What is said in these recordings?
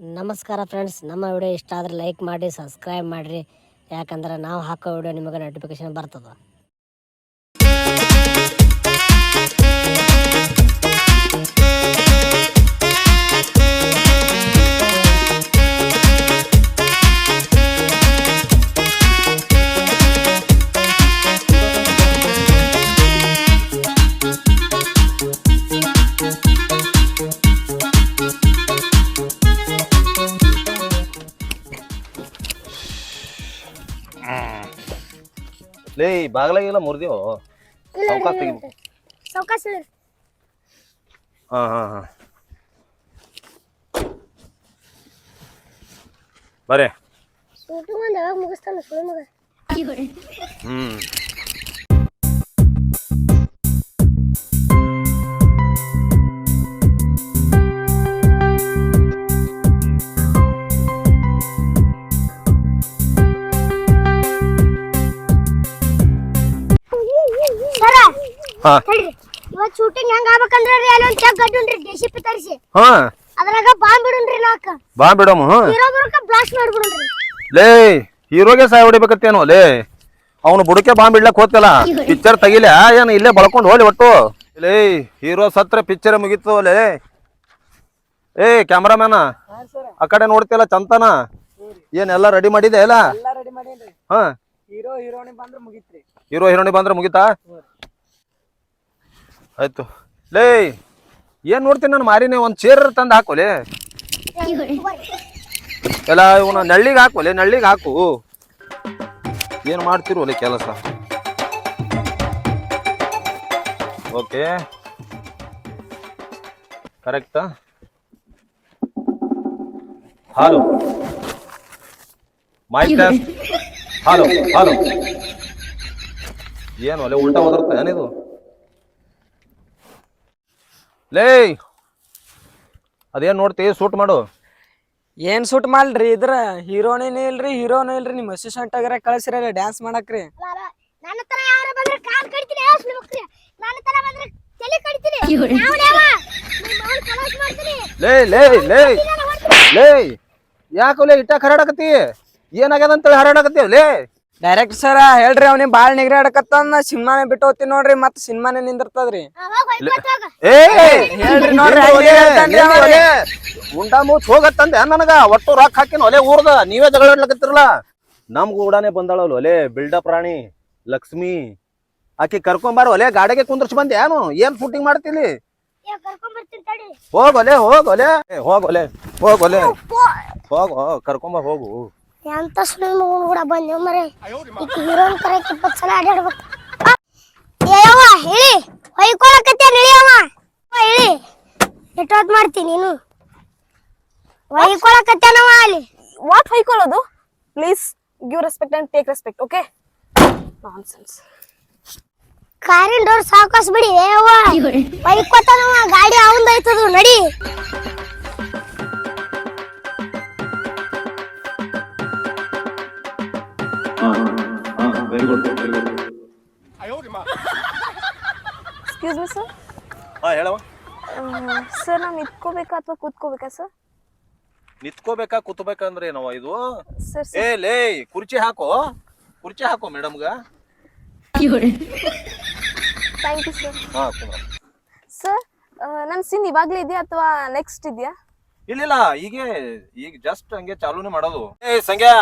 ನಮಸ್ಕಾರ ಫ್ರೆಂಡ್ಸ್ ನಮ್ಮ ವಿಡಿಯೋ ಇಷ್ಟ ಆದರೆ ಲೈಕ್ ಮಾಡಿ ಸಬ್ಸ್ಕ್ರೈಬ್ ಮಾಡಿರಿ. ಯಾಕಂದ್ರೆ ನಾವು ಹಾಕೋ ವಿಡಿಯೋ ನಿಮಗೆ ನೋಟಿಫಿಕೇಶನ್ ಬರ್ತದೆ. ಲೇ ಬಾಗ್ಲಾಗೆಲ್ಲ ಮುರಿದೇವು ಸಾವ್ಕಾಸ್ ತೆಗಿಬೇಕು. ಸಾವಕಾಶ ಹಾಂ ಹಾಂ ಹಾಂ. ಬರೇ. ಶೂಟಿಂಗ್ ಒಂದು ಯಾವಾಗ ಮುಗಿಸ್ತಾನ ಸುಳ್ಳು ಮಗ. ಹ್ಮ್. ಹಾ. ಇವತ್ತು ಶೂಟಿಂಗ್ ಹೆಂಗ್ ಆಗ್ಬೇಕಂದ್ರ ರೀ ಅಲ್ಲಿ ಒಂದು ಚೆಕ್ ಗಡ್ಡುನ್ರಿ ಡೆಸಿಪಿ ತರಿಸಿ. ಹಾ. ಅದ್ರಾಗ ಬಾಂಬ್ ಬಿಡುನ್ರಿ ನಾಕ ಬಾ ಬಿಡಮ್ಮ ಹ್ಞೂ ಹೀರೋ ಬರೋಕ ಬ್ಲಾಸ್ಟ್ ಮಾಡ್ಬಿಡುನ್ರಿ. ಲೇ ಹೀರೋಗೆ ಸಾಯ ಹೊಡಿಬೇಕತ್ತೇನೋ ಲೇ. ಅವನು ಬುಡಕ್ಕೆ ಬಾಂಬ್ ಇಡ್ಲಕ್ ಹೋಗ್ತಿಲ್ಲ ಪಿಕ್ಚರ್ ತೆಗಿಲ ಏನು ಇಲ್ಲೇ ಬಳ್ಕೊಂಡು ಹೋಲಿ ಒಟ್ಟು. ಲೇ ಹೀರೋ ಸತ್ರ ಪಿಕ್ಚರ್ ಮುಗೀತು ಲೇ. ಏ ಕ್ಯಾಮ್ರಾಮ್ಯಾನ ಆ ಕಡೆ ನೋಡ್ತಿಲ್ಲ ಚಂತನ? ಏನೆಲ್ಲ ರೆಡಿ ಮಾಡಿದೆ ಅಲ್ಲ ಎಲ್ಲ ರೆಡಿ ಮಾಡೇನ್ರಿ. ಹಾ. ಹೀರೋ ಹೀರೋಣಿ ಬಂದ್ರ ಮುಗಿತ್ರಿ. ಹೀರೋ ಹೀರೋಣಿ ಬಂದ್ರೆ ಮುಗಿತಾ? ಆಯ್ತು. ಲೇ, ಏನ್ ನೋಡ್ತೀನಿ ನಾನು? ಮಾರಿನೇ ಒಂದ್ ಚೇರ್ ತಂದ ಹಾಕೋಲೆ. ಎಲ್ಲ ಇವನ ನಳ್ಳಿಗೆ ಹಾಕೋಲೆ, ನಳ್ಳಿಗೆ ಹಾಕು. ಏನ್ ಮಾಡ್ತಿರೋಲೆ ಕೆಲಸ? ಓಕೆ ಕರೆಕ್ಟಾ ಹಾಲು ಮಾಹಿತಿ ಟೆಸ್ಟ್ ಹಾಲು ಹಾಲು ಏನು ಅಲ್ಲೇ ಉಲ್ಟಾ ಹೋದ್ರೆ ಏನಿದು ಲೇ ಅದೇನ್ ನೋಡ್ತಿ? ಸೂಟ್ ಮಾಡು. ಏನ್ ಸೂಟ್ ಮಾಡ್ರಿ ಇದ್ರ ಹೀರೋಣಿನೂ ಇಲ್ರಿ ಹೀರೋನು ಇಲ್ರಿ ನಿಮ್ ಅಸಿಸ್ಟೆಂಟ್ ಆಗರ ಕಳ್ಸಿರಲ್ಲ ಡ್ಯಾನ್ಸ್ ಮಾಡಕ್ರಿ. ನನ್ನ ತರ ಯಾರ ಬಂದ್ರೆ ಕಾಲ್ ಕಡಿತೀನಿ ಅಷ್ಟು ಮಕ್ಳಿ ನನ್ನ ತರ ಬಂದ್ರೆ ತಲೆ ಕಡಿತೀನಿ ಯಾವ್ನ್ ಯಾವ? ನಿಮ್ ಅವ್ನ್ ಕಲಾಸ್ ಮಾಡ್ತೀನಿ. ಲೇ ಲೇ ಲೇ ಲೇ ಯಾಕಲೆ ಇಟ್ಟಾಕ ಹರಡಕತ್ತಿ? ಏನಾಗ್ಯದ ಅಂತೇಳಿ ಹರಡಕತ್ತೀವ ಲೇ ಡೈರೆಕ್ಟ್ ಸರ ಹೇಳ್ರಿ ಅವ್ನಿಗೆ ಬಾಳ್ ನಿಗ್ರಾಡಕತ್ತಾನ ಸಿನಿಮಾನೇ ಬಿಟ್ಟು ಹೋಗ್ತೀನಿ ನೋಡ್ರಿ ಮತ್ ಸಿನಿಮಾನೇ ನಿಂದಿರ್ತದ್ರಿ. ಹೋಗ ಏ ಹೇಳ್ರಿ ನೋಡ್ರಿ, ಒಲೆ? ಹೇಳ್ತಾನ್ರಿ ಅವ. ಒಲೆ? ಹೋಗತ್ತಂದೆ ನನಗ. ಒಟ್ಟು ರೊಕ್ಕ ಹಾಕಿನ ಒಲೆ ಊರ್ದ ನೀವೇ ಜಗಳ ಆಡ್ಲಕತ್ತಿರಲ್ಲ? ನಮ್ ಕೂಡಾನೆ ಬಂದಾಳಲ್ಲ ಒಲೆ ಬಿಲ್ಡಪ್ ರಾಣಿ ಲಕ್ಷ್ಮಿ. ಆಕಿ ಕರ್ಕೊಂಬಾರ ಒಲೆ ಗಾಡಿಗೆ ಕುಂದ್ರಸ್ ಬಂದೆ. ಏನು? ಏನ್ ಶೂಟಿಂಗ್ ಮಾಡ್ತಿಲಿ? ಏ, ಕರ್ಕೊಂಡ್ ಬರ್ತೀನಿ ತಡಿ. ಹೋಗೊಲೆ ಹೋಗೊಲೆ ಹೋಗೊಲೆ ಹೋಗ ಹೋಗ ಕರ್ಕೊಂಬ ಹೋಗು. ಎಂತ ಸುಳ್ಳು ಮಗನ್ ಕೂಡ ಬಂದೆ ಮರೆ. ಈಗ ಹೀರೋನ್ ಕರೆಕ್ ಇಪ್ಪತ್ತು ಸಲ ಅಡ್ಯಾಡ್ಬೇಕು. ಏಯವ್ವ ಹೇಳಿ ಹೊಯ್ಕೊಳಕತ್ತೆ ನಿಳಿಯವ್ವ ಹೇಳಿ ಎಷ್ಟೊತ್ತು ಮಾಡ್ತೀನಿ ನೀನು. ಹೊಯ್ಕೊಳಕತ್ತೇನವ ಅಲ್ಲಿ? What ಹೊಯ್ಕೊಳ್ಳೋದು? Please give respect and take respect okay nonsense ಕಾರಿನ ಡೋರ್ ಸಾಕಸ್ ಬಿಡಿ ಏಯವ್ವ ಹೊಯ್ಕೊತಾನವ ಗಾಡಿ ಅವಂದೈತದು ನಡಿ. ಎಕ್ಸ್ಕ್ಯೂಸ್ ಮಿ ಸರ್ ಹಾಂ ಹೇಳವ ಸರ್ ನಾನು ನಿಂತ್ಕೋಬೇಕಾ ಅಥವಾ ಕೂತ್ಕೋಬೇಕಾ ಸರ್ ನಿತ್ಕೋಬೇಕಾ ಕೂತ್ಬೇಕಂದ್ರೆ ಏನವ ಇದು ಸರ್ ಏ ಲೇ ಕುರ್ಚಿ ಹಾಕೋ. ಕುರ್ಚಿ ಹಾಕೋ ಮೇಡಮ್ಗ. ಥ್ಯಾಂಕ್ ಯು ಸರ್ ಹಾ ಸರ್ ನನ್ನ ಸೀನ್ ಇವಾಗಲೇ ಇದೆಯಾ ಅಥವಾ ನೆಕ್ಸ್ಟ್ ಇದೆಯಾ? ಇಲ್ಲ ಈಗ ಈಗ ಜಸ್ಟ್ ಹಂಗೆ ಚಾಲೂನೇ ಮಾಡೋದು. ಏ ಸಂಗ್ಯಾ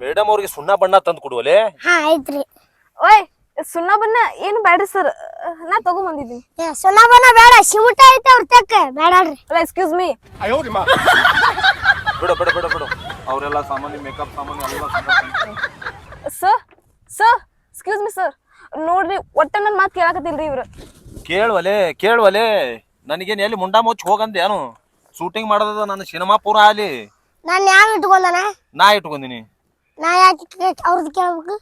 ಮೇಡಮ್ ಅವ್ರಿಗೆ ಸುಣ್ಣ ಬಣ್ಣ ತಂದು ಕೊಡುವಲೆ ಹಾ ಆಯ್ತ್ರಿ ಓಯ್ ಸುಣ್ಣ ಬಣ್ಣ ಏನು ಬೇಡ ಸರ್. ನಾ ತಗೊಂಬಂದಿದ್ದೀನಿ ಏ ಬಣ್ಣ ಬೇಡ ಶಿಮುಟ ಐತೆ ಅವ್ರ ತಕ್ಕ. ಬೇಡಾಡ್ರಿ ಅಲ್ಲ ಎಕ್ಸ್ಕ್ಯೂಸ್ ಮೀ ಬಿಡು ಬಿಡು ಬಿಡು ಬಿಡು. ಅವರೆಲ್ಲ ಸಾಮಾನ್ಯ ಮೇಕಪ್ ಸಾಮಾನ್ಯ ಎಲ್ಲ sir sir excuse me sir. ನೋಡ್ರಿ ಒಟ್ಟ ನನ್ನ ಮಾತು ಕೇಳಕತ್ತಿಲ್ರಿ ಇವ್ರು. ಕೇಳುವಲೆ ಕೇಳುವಲೆ ನನಗೇನು ಎಲ್ಲಿ ಮುಂಡಾ ಮುಚ್ಚಿ ಹೋಗಂದೆ ಏನು? ಶೂಟಿಂಗ್ ಮಾಡೋದ ನನ್ನ ಸಿನಿಮಾ ಪೂರ ಆಲಿ ನಾನು ಯಾವ ಇಟ್ಕೊಂಡನ? ನಾ ಇಟ್ಕೊಂಡಿನಿ. ನಾ ಯಾಕೆ ಅವ್ರದ್ದು ಕೇಳ್ಬೇಕು?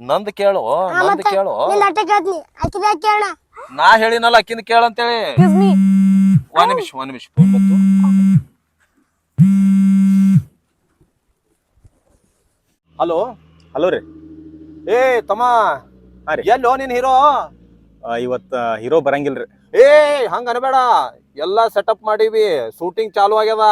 ನಂದು ಕೇಳು ನಂದು ಕೇಳು. ನಿಂದ ಅಟ್ಟ ಕೇಳ್ತೀನಿ. ಆಕಿದ ಕೇಳೋಣ? ನಾ ಹೇಳಿನಲ್ಲ ಅಕ್ಕಿಂದ ಕೇಳಂತೇಳಿ ಅಂತೇಳಿ. ಮೀ ಒಂದ್ ನಿಮಿಷ ಒಂದ್ ನಿಮಿಷ ಫೋನ್ ಬಂತು ಹಲೋ? ಹಲೋ ರೀ. ಏ ತಮ್ಮ. ಹಾ ರೀ. ಎಲ್ಲೋ ನೀನ್ ಹೀರೋ? ಇವತ್ತ ಹೀರೋ ಬರಂಗಿಲ್ರಿ. ಏ ಹಂಗ ಅನ್ಬೇಡ. ಎಲ್ಲಾ ಸೆಟಪ್ ಮಾಡೀವಿ. ಶೂಟಿಂಗ್ ಚಾಲು ಆಗ್ಯದ.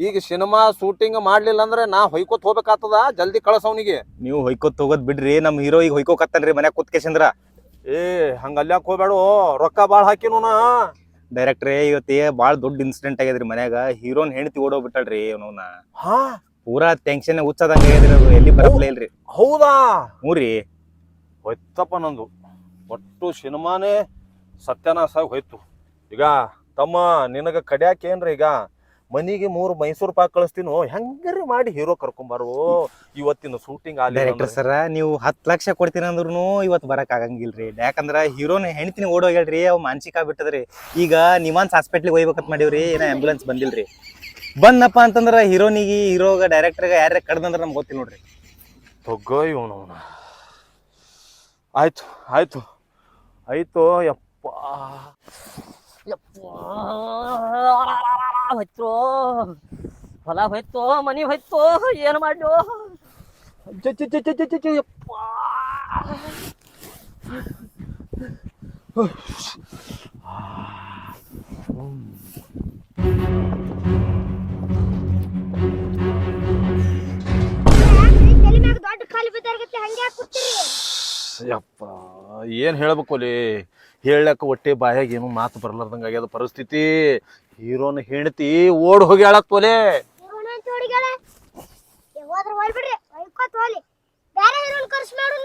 ಈಗ ಸಿನಿಮಾ ಶೂಟಿಂಗ್ ಮಾಡ್ಲಿಲ್ಲ ಅಂದ್ರೆ ನಾ ಹೊಯ್ಕೋತ್ ಹೋಗ್ಬೇಕಾಗ್ತದ? ಜಲ್ದಿ ಕಳ್ಸ ಅವನಿಗೆ. ನೀವು ಹೊಯ್ಕೋತ್ ಹೋಗೋದ್ ಬಿಡ್ರಿ ನಮ್ ಹೀರೋ ಈಗ ಹೊಯ್ಕೋಕತ್ತಾನ್ರಿ ಮನ್ಯಾಗ ಕುತ್ಕೇಶಂದ್ರ ಏ ಹಂಗ ಅಲ್ಯಾಕ್ ಹೋಗ್ಬೇಡು ರೊಕ್ಕ ಬಾಳ್ ಹಾಕಿನ ಡೈರೆಕ್ಟ್ರಿ ಇವತ್ತೇ ಬಾಳ್ ದೊಡ್ಡ ಇನ್ಸಿಡೆಂಟ್ ಆಗ್ಯದ್ರಿ ಮನ್ಯಾಗ. ಹೀರೋನ್ ಹೆಂಡತಿ ಓಡೋಗ್ಬಿಟ್ಟಳ್ರಿ ಅವನವ್ನ ಹಾ? ಪೂರಾ ಟೆನ್ಷನ್ ಹುಚ್ಚದಂಗ ಆಗ್ಯದ್ರಿ ಅದು ಎಲ್ಲಿ ಬರಪ್ಲೇ ಇಲ್ರಿ ಹೌದಾ? ಹ್ಞೂ ರೀ. ಹೋಯ್ತಪ್ಪ ನಂದು. ಒಟ್ಟು ಸಿನಿಮಾನೇ ಸತ್ಯನಾಶ ಆಗ್ ಹೋಯ್ತು. ಈಗ ತಮ್ಮ ನಿನಗ ಕಡ್ಯಾಕ ಏನ್ರಿ ಈಗ? ಮನಿಗೆ ಮೂರು ಮೈಸೂರು ಪಾಕ್ ಕಳಿಸ್ತೀನೋ? ಹೆಂಗರಿ ಮಾಡಿ ಹೀರೋ ಕರ್ಕೊಂಬಾರು? ಇವತ್ತಿನ ಶೂಟಿಂಗ್ ಡೈರೆಕ್ಟರ್ ಸರ ನೀವು ಹತ್ತು ಲಕ್ಷ ಕೊಡ್ತೀನಿ ಅಂದ್ರೂ ಇವತ್ತು ಬರಕ್ ಆಗಂಗಿಲ್ರಿ. ಯಾಕಂದ್ರ ಹೀರೋನ ಹೆಣ್ತಿನ ಓಡೋಗ್ಯಾಳ್ರಿ ಅವ್ ಮಾನಸಿಕ ಆಗ್ಬಿಟ್ಟದ್ರಿ ಈಗ ನಿವಾನ್ಸ್ ಹಾಸ್ಪಿಟ್ಲಿಗೆ ಹೋಗ್ಬೇಕಂತ ಮಾಡೀವ್ರಿ ಏನೋ ಆಂಬ್ಯುಲೆನ್ಸ್ ಬಂದಿಲ್ರಿ. ಬಂದಪ್ಪ ಅಂತಂದ್ರ ಹೀರೋನಿಗೆ ಹೀರೋಗ ಡೈರೆಕ್ಟರ್ ಯಾರ್ಯಾರ ಕಡ್ದಂದ್ರ ನಮ್ಗೆ ಗೊತ್ತಿಲ್ಲ ನೋಡ್ರಿ. ತೊಗೋ ಇವನು ಆಯ್ತು ಆಯ್ತು. ಆಯ್ತು ಯಪ್ಪ. ಹೋಯ್ತು? ಹೊಲ ಹೋಯ್ತೋ? ಮನೆ ಹೋಯ್ತೋ? ಏನು ಜ- ಯಪ್ಪ. ಯಪ್ಪ, ಏನ್ ಹೇಳ್ಬೇಕು ಅಲ್ಲಿ? ಹೇಳಕ್ ಒಟ್ಟೆ ಬಾಯಾಗ ಏನು ಮಾತು ಬರ್ಲಾರ್ದಂಗ ಆಗ್ಯದ ಪರಿಸ್ಥಿತಿ. ಹೀರೋನ ಹೆಂಡತಿ ಓಡ್ ಹೋಗಿ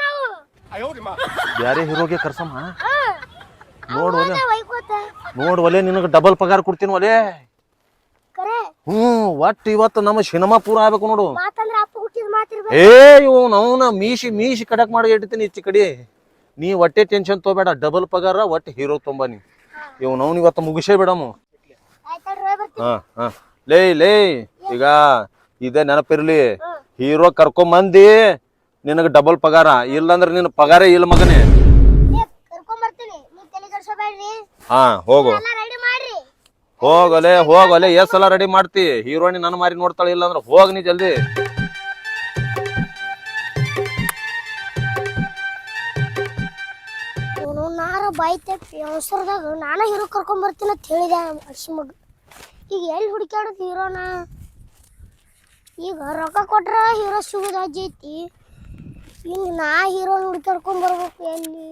ನಾವು. ಬ್ಯಾರೆ ಹೀರೋಗೆ ಕರ್ಸಮ್ಮ? ಹಾ ನೋಡ್ ಒಲೆ. ನೋಡ್ ಒಲೆ ನಿನಗೆ ಡಬಲ್ ಪಗಾರ ಕೊಡ್ತೀನಿ ಒಲೆ. ಕರೆ. ಹ್ಮ್ ಒಟ್ಟು ಇವತ್ತು ನಮ್ಮ ಸಿನಿಮಾ ಪೂರ ಆಗ್ಬೇಕು ನೋಡು. ಏ ಇವ್ ಅವನ ಮೀಸಿ ಮೀಸಿ ಕಡಕ್ ಮಾಡಿ ಇಡ್ತೀನಿ ಇಚ್ಚಿ ಕಡಿ. ನೀ ಒಟ್ಟೆ ಟೆನ್ಷನ್ ತಗೋಬೇಡ ಡಬಲ್ ಪಗಾರ ಒಟ್ಟು ಹೀರೋ ತುಂಬ ನೀ. ಇವ್ ಇವತ್ತು ಮುಗಿಸೇ ಬಿಡಮು ಆಯ್ತಲ್ರಿ ಹೋಯ್ ಬರ್ತೀನಿ ಹಾ ಹಾ. ಲೇ ಲೇ ಈಗ ಇದೇ ನೆನಪಿರ್ಲಿ. ಹೀರೋ ಕರ್ಕೊಂಬಂದಿ ನಿನಗೆ ಡಬಲ್ ಪಗಾರ. ಇಲ್ಲಂದ್ರೆ ನಿನ್ನ ಪಗಾರ ಇಲ್ಲ ಮಗನೇ. ಹಾ ಹೋಗು. ಹೋಗಲೇ ಹೋಗಲೆ. ಎಷ್ಟ್ ಸಲ ರೆಡಿ ಮಾಡ್ತಿ. ಹೀರೋಯಿನ್ ನನ್ನ ಮಾರಿ ನೋಡ್ತಾಳೆ ಇಲ್ಲಾಂದ್ರೆ ಹೋಗ್ ನೀ ಜಲ್ದಿ. ನಾರ ತಪ್ಪಿ ಅವಸರದಾಗ ನಾನ ಹೀರೋ ಕರ್ಕೊಂಬರ್ತೀನಿ ಅಂತ ಹೇಳಿದೆ ಅರ್ಶಿಮಗ್ ಈಗ ಎಲ್ಲಿ ಹುಡುಕ್ಯಾಡೋದು ಹೀರೋನ? ಈಗ ರೊಕ್ಕ ಕೊಟ್ರ ಹೀರೋ ಸಿಗೋದು ಅಜ್ಜಿ ಐತಿ. ಇನ್ನು ನಾ ಹೀರೋನ ಬರ್ಬೇಕು ಎಲ್ಲಿ?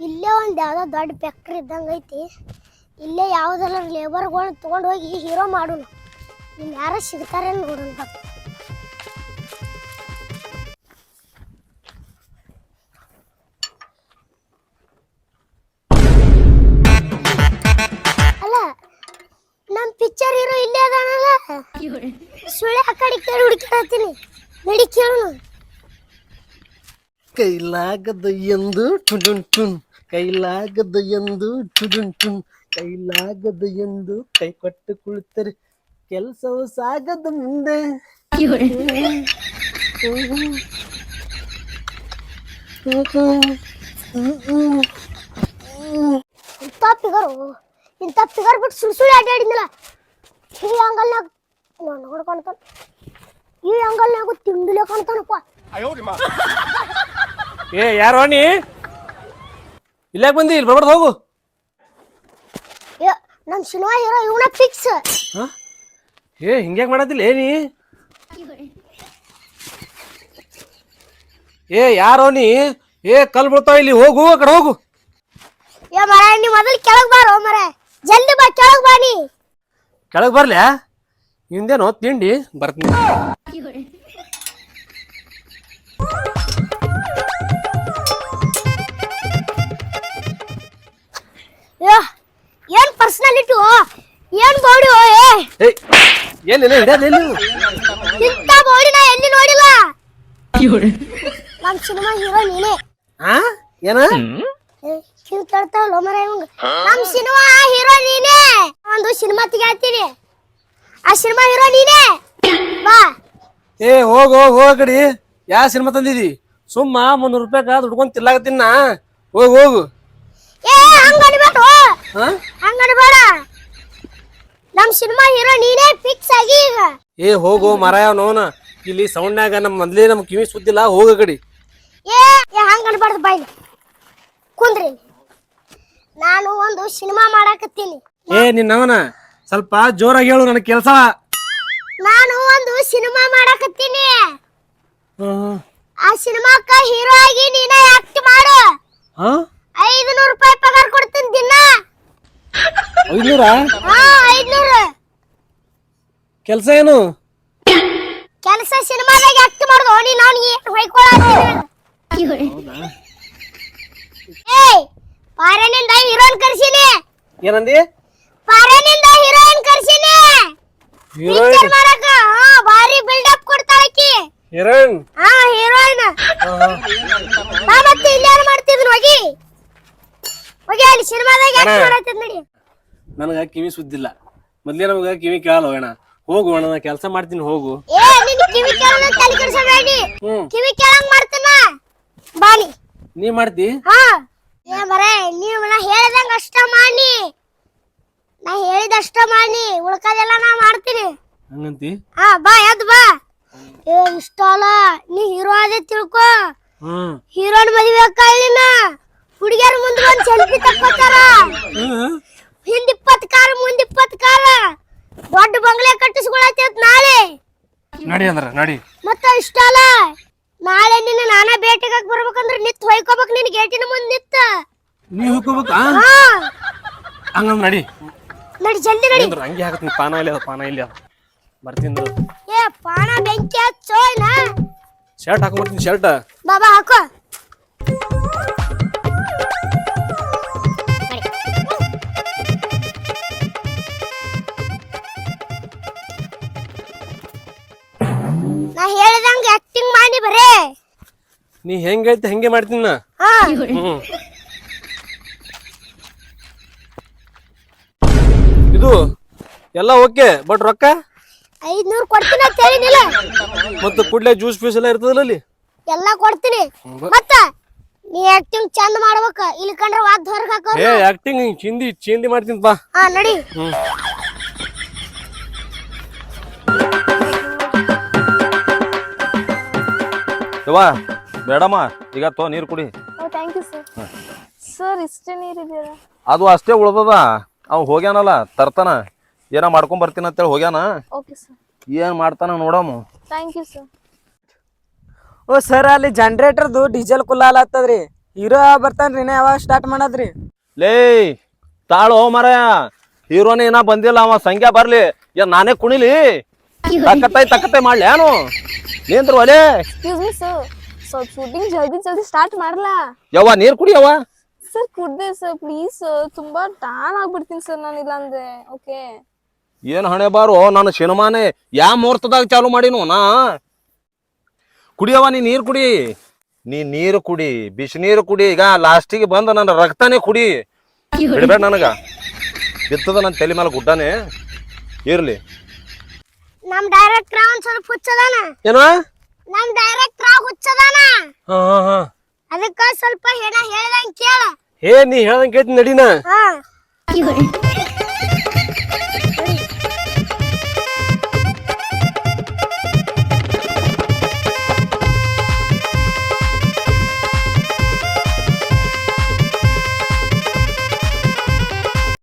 ಇಲ್ಲೇ ಒಂದು ಯಾವುದೋ ದೊಡ್ಡ ಫ್ಯಾಕ್ಟ್ರಿ ಇದ್ದಂಗೆ ಐತಿ. ಇಲ್ಲೇ ಯಾವುದೆಲ್ಲ ಲೇಬರ್ಗಳನ್ನ ತೊಗೊಂಡು ಹೋಗಿ ಹೀರೋ ಮಾಡೋಣ ಇಲ್ಲಿ ಯಾರು ಸಿಗ್ತಾರೆ ನೋಡೋಣ ಸುಳ್ಳೆ ಆ ಕಡೆ ಕೇಳಿ ಹುಡುಕಾಡತ್ತೀನಿ ನಡಿ ಕೇಳು ಕೈಲಾಗದ ಎಂದು ಟುಡುನ್ ಟುನ್ ಕೈಲಾಗದ ಎಂದು ಟುಡುನ್ ಟುನ್ ಕೈಲಾಗದ ಎಂದು ಕೈ ಕೊಟ್ಟು ಕುಳಿತರೆ. ಕೆಲಸವು ಸಾಗದ ಮುಂದೆ. ಇಂಥ ಫಿಗರ್ ಇಂಥ ಫಿಗರ್ ಬಿಟ್ಟು ಸುಳ್ ಸುಳ್ಳು ಅಡ್ಡಾಡಿದ್ನಲ್ಲ ಈ ಅಂಗಲ್ನಾಗ ನೋಡ್ ಕಾಣ್ತಾನ. ಈ ಅಂಗಲ್ನಾಗು ತಿಂಡಿಲೆ ಕಾಣ್ತಾನಪ್ಪ. ಏ ಯಾರೋ ನೀ ಇಲ್ಲೇ ಬಂದಿ? ಇಲ್ಲಿ ಬರ್ಬಾರ್ದು ಹೋಗು. ಏ ನಮ್ ಸಿನಿಮಾ ಹೀರೋ ಇವನ ಫಿಕ್ಸ್ ಏ ಹಿಂಗ್ಯಾಕ್ ಮಾಡತ್ತಿಲ್ಲ ಏ ನೀ? ಏ ಯಾರೋ ನೀ ಏ ಕಲ್ ಬೀಳ್ತಾವ ಇಲ್ಲಿ ಹೋಗು ಆ ಕಡೆ ಹೋಗು. ಏ ಮರ ನೀ ಮೊದಲು ಕೆಳಗ್ ಬಾರೋ ಮರ. ಜಲ್ದಿ ಬಾ ಕೆಳಗ್ ಬಾ ನೀ. ಕೆಳಗೆ ಬರ್ಲ್ಯಾ? ಹಿಂದೇನೋ ತಿಂಡಿ ಬರ್ತೀನಿ. ಏನ್ ಪರ್ಸನಾಲಿಟಿ ಏನ್ ಬಾಡಿ ಏ ಏಯ್ ಎಲ್ಲಿ ಹಿಡಿಯೋದು ಎಲ್ಲಿ ಇಂಥ ಬಾಡಿ ನಾ ಎಲ್ಲಿ ನೋಡಿಲ್ಲ? ನಮ್ ಸಿನಿಮಾ ಹೀರೋ ನೀನೇ. ಆ ಏನ? ಕಿವಿ ಮರ ಇವಂಗ ನಮ್ ಸಿನಿಮಾ ಹೀರೋ ನೀನೇ. ಒಂದು ಸಿನಿಮಾ ತೆಗಿತೀನಿ ಆ ಸಿನಿಮಾ ಹೀರೋ ನೀನೇ? ಬಾ. ಏ ಹೋಗ್ ಹೋಗ್ ಹೋಗಡಿ ಯಾ ಯಾವ ಸಿನಿಮಾ ತಂದಿದಿ? ಸುಮ್ಮ ಮುನ್ನೂರು ರೂಪಾಯಿ ದುಡ್ಕೊಂಡ್ ತಿರ್ಲಾಕತ್ತೀನಿ ನಾ. ಹೋಗ್ ಹೋಗು. ಏ ಹಂಗ ಅನ್ಬೇಡ ಹಾ? ಹಂಗ ಅನ್ಬೇಡ. ನಮ್ ಸಿನಿಮಾ ಹೀರೋ ನೀನೇ ಫಿಕ್ಸ್ ಆಗಿ ಈಗ. ಏ ಹೋಗು ಮರಾಯ ನೋನ ಇಲ್ಲಿ ಸೌಂಡ್ನಾಗ ನಮ್ಮ ಮೊದ್ಲೇ ನಮ್ ಕಿವಿ ಸುದ್ದಿಲ್ಲ ಹೋಗ ಕಡಿ. ಏ ಏ ಹಂಗ ಅನ್ಬಾರ್ದು ಬಾಯ್ ಕುಂದ್ರಿ. ನಾನು ಒಂದು ಸಿನಿಮಾ ಮಾಡಾಕತ್ತೀನಿ. ಏ ನಿನ್ನವನ? ಸ್ವಲ್ಪ ಜೋರಾಗಿ ಹೇಳು ನನಗೆ ಕೆಲಸ. ನಾನು ಒಂದು ಸಿನಿಮಾ ಮಾಡಕತ್ತೀನಿ. ಆ ಸಿನಿಮಾಕ್ಕ ಹೀರೋ ಆಗಿ ನೀನೇ ಆಕ್ಟ್ ಮಾಡು. ಐದ್ನೂರು ರೂಪಾಯಿ ಪಗಾರ ಕೊಡ್ತೀನಿ ದಿನ. ಐದ್ನೂರ? ಐದ್ನೂರು. ಕೆಲಸ ಏನು? ಕೆಲಸ ಸಿನಿಮಾದಾಗ ಆಕ್ಟ್ ಮಾಡುದು. ನೀನ್ ಅವ್ನಿಗೆ ಹೊಯ್ಕೊಳ್ಳೋದು ಏಯ್ ಪಾರನಿಂದ ಹೀರೋನ್ ಕರ್ಸಿನಿ. ಏನಂದಿ? ಪಾರನಿಂದ ಹೀರೋಯಿನ್ ಕರ್ಸಿನಿ. ಹೀರೋಯಿನ್ ಪಿಕ್ಚರ್ ಮಾಡಕ. ಹಾ ಭಾರಿ ಅಪ್ ಕೊಡ್ತಾಳಕಿ ಹೀರೋಯಿನ್ ಹಾ ಹೀರೋಯಿನ್ ನಾ ಮತ್ತೆ ಇಲ್ಲೇನ್ ಮಾಡ್ತಿದ್ನು? ಹೋಗಿ. ಹೋಗಿ ಅಲ್ಲಿ ಸಿನಿಮಾದಾಗ ಯಾಕೆ ಮಾಡತ್ತಿದ್ ನೋಡಿ. ನನಗ ಕಿವಿ ಸುದ್ದಿಲ್ಲ. ಮೊದ್ಲೇ ನಮಗ ಕಿವಿ ಕೇಳಲ್ಲ ಅಣ್ಣ. ಹೋಗು ಅಣ್ಣ ನಾ ಕೆಲಸ ಮಾಡ್ತೀನಿ ಹೋಗು. ಏ ನಿನ್ ಕಿವಿ ಕೇಳೋಣ ತಲೆ ಕೆಡಿಸಬೇಡಿ ಹ್ಮ್. ಕಿವಿ ಕೇಳಂಗ್ ಮಾಡ್ತಾನ? ಬಾಲಿ ನೀ. ಮಾಡ್ತಿ? ಹಾ. ಏ ಬರೇ ನೀವು ನಾ ಹೇಳ್ದಂಗ ಅಷ್ಟ ಮಾಡಿ ನಾ ಹೇಳಿದಷ್ಟ ಮಾಡಿ ಉಳ್ಕದೆಲ್ಲ ನಾ ಮಾಡ್ತೀನಿ. ಹಂಗಂತಿ? ಹಾ ಬಾ ಎದ್ ಬಾ. ಏ ಇಷ್ಟ ಅಲ್ಲ ನೀ ಹೀರೋ ಅದೇ ತಿಳ್ಕೊ. ಹ್ಮ್ ಹೀರೋನ್ ಮದುವೆ ಕಳ್ಳಿನ ಹುಡುಗಿಯರ ಮುಂದೆ ಒಂದ್ ಸೆಲ್ಫಿ ತಕ್ಕೋತಾರ. ಹಿಂದ್ ಇಪ್ಪತ್ ಕಾರ್ ಮುಂದ್ ಇಪ್ಪತ್ ಕಾರ್. ದೊಡ್ಡ ಬಂಗ್ಲೆ ಕಟ್ಟಿಸ್ಕೊಳತ್ತೈತ್ ನಾಳೆ. ನಡಿ ಅಂದ್ರ ನಡಿ. ಮತ್ತ ಇಷ್ಟ ಅಲ್ಲ ನಾಳೆ ನಿನ್ನ ನಾನಾ ಭೇಟಿಗಾಕ್ ಬರ್ಬೇಕಂದ್ರ ನಿತ್ ಹೊಯ್ಕೋಬೇಕ್ ನಿನ್ ಗೇಟಿನ ಮುಂದ್ ನಿತ್ತ ನೀ ಹೋಗ್ಕೋಬೇಕ ಹಾ. ನಡಿ. ನಡಿ ಜಲ್ದಿ ನಡಿ. ಅಂದ್ರೆ ಹಂಗೆ ಹಾಕತ್ತೀನಿ ಪಾನ ಇಲ್ಲ ಅದ ಪಾನ ಇಲ್ಲ ಬರ್ತೀನಿ ಏ ಪಾಣ ಬೆಂಕಿ ಹಚ್ಚೋಯ್ನ ಶರ್ಟ್ ಹಾಕೊಂಡ್ಬರ್ತೀನಿ ಶರ್ಟ್ ಬಾಬಾ ಹಾಕೋ. ನಾ ಹೇಳಿದಂಗೆ ಆಕ್ಟಿಂಗ್ ಮಾಡಿ ಬರೇ. ನೀ ಹೆಂಗೈತಿ ಹಂಗೆ ಮಾಡ್ತೀನಿ ನಾ? ಹಾ. ಇದು ಎಲ್ಲ ಓಕೆ? ಬಟ್ ರೊಕ್ಕ? ಐದ್ನೂರ್ ಕೊಡ್ತೀನಿ ಅಂತ ಹೇಳಿನಿಲ್ಲ ಮತ್ತು ಕುಡ್ಲೆ ಜ್ಯೂಸ್ ಫೀಸ್ ಎಲ್ಲ ಇರ್ತದಲ್ಲ ಅಲ್ಲಿ? ಎಲ್ಲಾ ಕೊಡ್ತೀನಿ. ಮತ್ತ ನೀ ಆಕ್ಟಿಂಗ್ ಚಂದ ಮಾಡ್ಬೇಕ. ಇಲ್ಲಿ ಕಂಡ್ರೆ ವಾದ್ ಹೊರಗೆ ಹಾಕೋ ಏ ಆಕ್ಟಿಂಗ್ ಚಿಂದಿ ಚಿಂದಿ ಮಾಡ್ತೀನಿ ಬಾ. ಹಾ ನಡಿ. ಹ್ಮ್. ಯವ್ವ ಬೇಡಮ್ಮ ಈಗ ತೋ ನೀರು ಕುಡಿ. ಓ ಥ್ಯಾಂಕ್ ಯು ಸರ್ ಸರ್ ಇಷ್ಟೇ ನೀರಿದೆಯಲ್ಲ? ಅದು ಅಷ್ಟೇ ಉಳ್ದದ. ಅವ್ ಹೋಗ್ಯಾನಲ್ಲ ತರ್ತಾನ. ಏನ ಮಾಡ್ಕೊಂಡ್ ಬರ್ತೀನಿ ಅಂತೇಳಿ ಹೋಗ್ಯಾನ. ಓಕೆ ಸರ್ ಏನ್ ಮಾಡ್ತಾನ ನೋಡಮ್ಮ ಥ್ಯಾಂಕ್ ಯು ಸರ್ ಓ ಸರ್ ಅಲ್ಲಿ ಜನರೇಟರ್ದು ಡೀಸೆಲ್ ಕುಲ್ಲ ಹತ್ತದ್ರಿ ಹೀರೋ ಬರ್ತಾನ್ರಿ ಇನ್ನ ಯಾವಾಗ ಸ್ಟಾರ್ಟ್ ಮಾಡದ್ರಿ? ಲೇ ತಾಳು ಮರ ಹೀರೋನ ಏನ ಬಂದಿಲ್ಲ ಅವ ಸಂಖ್ಯಾ ಬರ್ಲಿ. ಏನ್ ನಾನೇ ಕುಣಿಲಿ. ತಕ್ಕತ್ತೈ ತಕ್ಕತ್ತೈ ಮಾಡ್ಲಿ ಏನು? ನಿಂದ್ರು ಒಲೆ. ಎಕ್ಸ್ಕ್ಯೂಸ್ ಮಿ ಸರ್ ಸ್ವಲ್ಪ ಶೂಟಿಂಗ್ ಜಲ್ದಿ ಜಲ್ದಿ ಸ್ಟಾರ್ಟ್ ಮಾಡ್ಲಾ? ಯವ್ವ ನೀರ್ ಕುಡಿ ಯವ್ವ. ಸರ್ ಕುಡ್ದೆ ಸರ್ ಪ್ಲೀಸ್ ಸರ್ ತುಂಬಾ ಟಾನ್ ಆಗ್ಬಿಡ್ತೀನಿ ಸರ್ ನಾನು ಇಲ್ಲಾಂದ್ರೆ. ಓಕೆ ಏನ್ ಹಣೆ ಬಾರು? ನನ್ನ ಸಿನಿಮಾನೇ ಯಾ ಮುಹೂರ್ತದಾಗ ಚಾಲು ಮಾಡಿನು ನಾ? ಕುಡಿಯವ ನೀ ನೀರ್ ಕುಡಿ. ನೀ ನೀರು ಕುಡಿ ಬಿಸಿನೀರು ಕುಡಿ. ಈಗ ಲಾಸ್ಟಿಗೆ ಬಂದ ನನ್ನ ರಕ್ತನೇ ಕುಡಿ. ಬಿಡಬೇಡ ನನಗ. ಬಿತ್ತದ ನನ್ನ ತಲೆ ಮೇಲೆ ಗುಡ್ಡನೇ. ಇರ್ಲಿ. ನಮ್ ಡೈರೆಕ್ಟರ್ ಒಂದ್ ಸ್ವಲ್ಪ ಹುಚ್ಚದಾನ. ಏನೋ? ನಮ್ ಡೈರೆಕ್ಟರ್ ಹುಚ್ಚದಾನ. ಹಾ ಹಾ ಹಾ. ಅದಕ್ಕ ಸ್ವಲ್ಪ ಏನ ಹೇಳ್ದಂಗ್ ಕೇಳ. ಏ ನೀ ಹೇಳ್ದಂಗೆ ಕೇಳ್ತೀನಿ ನಡೀನಾ?